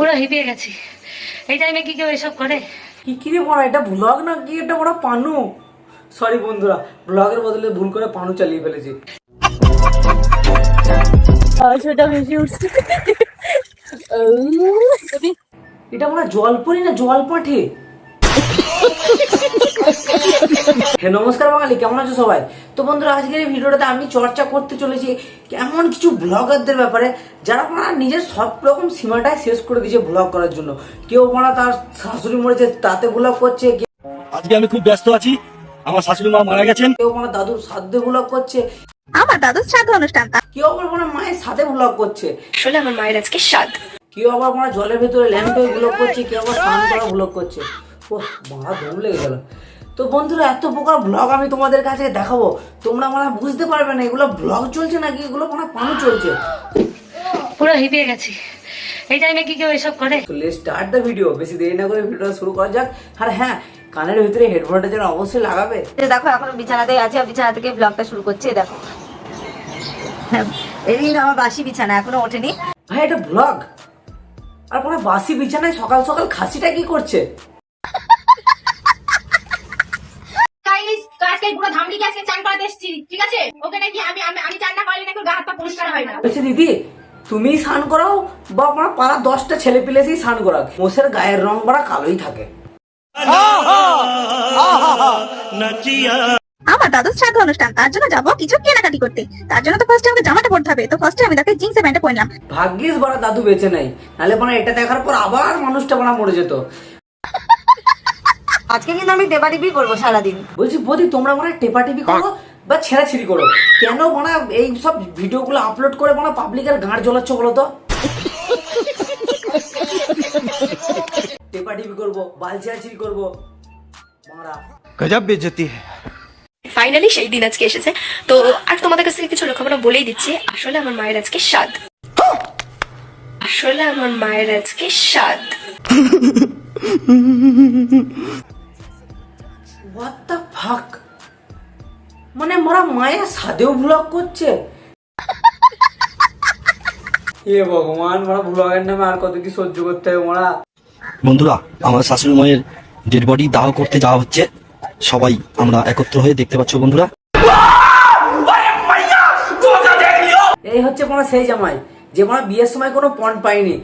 পুরো হিপিয়ে গেছি। এই টাইমে কি কেউ এসব করে? কি কি রে বড়া এটা ব্লগ না কি এটা বড় পানু। সরি বন্ধুরা ব্লগের বদলে ভুল করে পানু চালিয়ে ফেলেছি। সেটা বেশি উঠছে। এটা মনে হয় জলপরি না জল পাঠে হে নমস্কার বাঙালি কেমন আছো সবাই? তো বন্ধুরা আজকের এই ভিডিওটাতে আমি চর্চা করতে চলেছি এমন কিছু ব্লগারদের ব্যাপারে যারা মানে নিজের সব রকম সীমাটাই শেষ করে দিয়েছে ব্লগ করার জন্য। কেউ মানে তার শাশুড়ি মরেছে তাতে ব্লগ করছে আজকে আমি খুব ব্যস্ত আছি। আমার শাশুড়ি মা মারা গেছেন। কেউ মানে দাদুর সাধ্যে ব্লগ করছে। আমার দাদুর শ্রাদ্ধ অনুষ্ঠান কেউ আবার মানে মায়ের সাথে ব্লগ করছে। আসলে আমার মায়ের আজকে স্বাদ কেউ আবার মানে জলের ভেতরে ল্যাম্প ব্লগ করছে কেউ আবার স্নান করা ব্লগ করছে। মারা দম লেগে গেল। তো বন্ধুরা এত প্রকার ব্লগ আমি তোমাদের কাছে দেখাবো। তোমরা মানে বুঝতে পারবে না এগুলো ব্লগ চলছে নাকি এগুলো মানে পানু চলছে। পুরো হিপিয়ে গেছি। এই টাইমে কি কেউ এসব করে? তো লেট স্টার্ট দ্য ভিডিও বেশি দেরি না করে ভিডিওটা শুরু করা যাক। আর হ্যাঁ কানের ভিতরে হেডফোনটা যেন অবশ্যই লাগাবে। দেখো এখন বিছানাতে আছে বিছানা থেকে ব্লগটা শুরু করছে দেখো। হ্যাঁ, এই কিন্তু আমার বাসি বিছানা এখনও ওঠেনি। ভাই এটা ব্লগ আর কোনো বাসি বিছানায় সকাল সকাল খাসিটা কি করছে? গাইস পুরো ধামড়িকে আজকে চান করাতে এসেছি? ঠিক আছে? ওকে নাকি আমি আমি আমি চান না করলে নাকি গা হাত পা পরিষ্কার হয় না। বলছে দিদি তুমি স্নান করাও বা আমার পাড়া দশটা ছেলে স্নান মোষের গায়ের রং করা কালোই থাকে। আমার দাদুর শ্রাদ্ধ অনুষ্ঠান তার জন্য যাব কিছু কেনাকাটি করতে। তার জন্য তো ফার্স্টে আমাকে জামাটা পরতে হবে। তো ফার্স্টে আমি তাকে জিন্সের প্যান্টটা পরলাম। ভাগ্যিস বড় দাদু বেঁচে নাই। নাহলে মানে এটা দেখার পর আবার মানুষটা মানে মরে যেত। আজকে কিন্তু আমি দেবাদিবি করব সারাদিন। বলছি বৌদি তোমরা মানে টেপাটিপি করো বা ছেঁড়াছিড়ি করো। কেন মানে এই সব ভিডিওগুলো আপলোড করে মানে পাবলিকের গাঁড় জ্বলাচ্ছ বলো তো? টেপাটিপি করব বাল ছেঁড়াছিড়ি করব। মারা। গজব বেজতি ফাইনালি সেই দিন আজকে এসেছে। তো আর তোমাদের কাছ থেকে কিছু লেখাপড়া বলেই দিচ্ছি আসলে আমার মায়ের আজকে স্বাদ আসলে আমার মায়ের আজকে স্বাদ হোয়াট দ্য ফাক মানে মোরা মায়ের সাদেও ব্লগ করছে। এ ভগবান মোরা ব্লগের নামে আর কত কি সহ্য করতে হবে মোরা? বন্ধুরা আমার শাশুড়ি মায়ের ডেড বডি দাহ করতে যাওয়া হচ্ছে। সবাই আমরা একত্র হয়ে দেখতে পাচ্ছ বন্ধুরা। এই হচ্ছে মানে সেই জামাই যে মানে বিয়ের সময় কোনো পণ পায়নি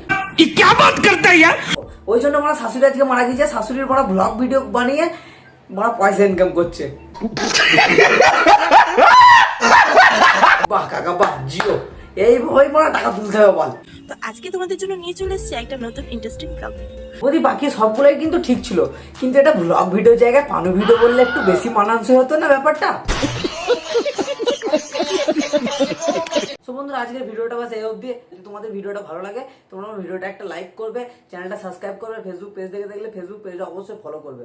ওই জন্য মানে শাশুড়ি আজকে মারা গিয়েছে শাশুড়ির বড় ব্লগ ভিডিও বানিয়ে বড় পয়সা ইনকাম করছে। বাহ কাকা বাহ জিও। এইভাবেই মানে টাকা তুলতে হবে বল। তো আজকে তোমাদের জন্য নিয়ে চলে এসেছি একটা নতুন ইন্টারেস্টিং ব্লগ বৌদি বাকি সবগুলোই কিন্তু ঠিক ছিল। কিন্তু এটা ব্লগ ভিডিও জায়গায় পানু ভিডিও বললে একটু বেশি মানানসই হতো না ব্যাপারটা? তো বন্ধুরা আজকের ভিডিওটা বাস এই অবধি। যদি তোমাদের ভিডিওটা ভালো লাগে তোমরা ভিডিওটা একটা লাইক করবে চ্যানেলটা সাবস্ক্রাইব করবে ফেসবুক পেজ দেখে দেখলে ফেসবুক পেজটা অবশ্যই ফলো করবে।